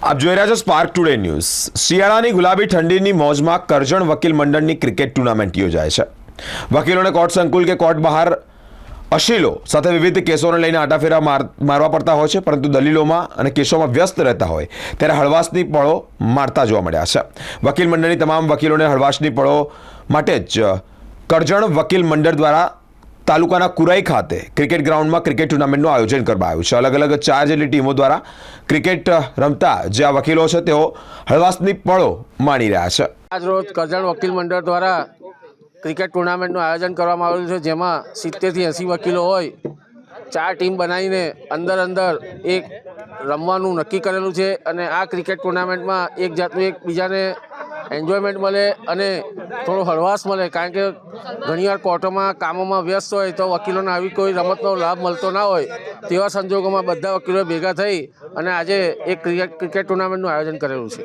આપ જોઈ રહ્યા છો સ્પાર્ક ટુડે ન્યૂઝ શિયાળાની ગુલાબી ઠંડીની મોજમાં કરજણ વકીલ મંડળની ક્રિકેટ ટુર્નામેન્ટ યોજાય છે. વકીલોને કોર્ટ સંકુલ કે કોર્ટ બહાર અશીલો સાથે વિવિધ કેસોને લઈને આટાફેરા માર, મારવા પડતા હોય છે, પરંતુ દલીલોમાં અને કેસોમાં વ્યસ્ત રહેતા હોય ત્યારે હળવાશની પળો મારતા જોવા મળ્યા છે. વકીલ મંડળની તમામ વકીલોને હળવાશની પળો માટે જ કરજણ વકીલ મંડળ દ્વારા તાલુકાના કુરાઈ ખાતે ક્રિકેટ ગ્રાઉન્ડમાં ક્રિકેટ ટુર્નામેન્ટનું આયોજન કરવામાં આવ્યું છે. અલગ અલગ ચાર જેટલી ટીમો દ્વારા ક્રિકેટ રમતા જે આ વકીલો છે, તેઓ હળવાશની પળો માણી રહ્યા છે. આજ રોજ કરજણ વકીલ મંડળ દ્વારા ક્રિકેટ ટુર્નામેન્ટનું આયોજન કરવામાં આવેલું છે, જેમાં સિત્તેરથી એંસી વકીલો હોય, ચાર ટીમ બનાવીને અંદર અંદર એક રમવાનું નક્કી કરેલું છે અને આ ક્રિકેટ ટુર્નામેન્ટમાં એક જાતનું એકબીજાને એન્જોયમેન્ટ મળે અને થોડો હળવાશ મળે, કારણ કે ઘણીવાર કોર્ટોમાં કામોમાં વ્યસ્ત હોય તો વકીલોને આવી કોઈ રમતનો લાભ મળતો ના હોય, તેવા સંજોગોમાં બધા વકીલો ભેગા થઈ અને આજે એક ક્રિકેટ ટુર્નામેન્ટનું આયોજન કરેલું છે.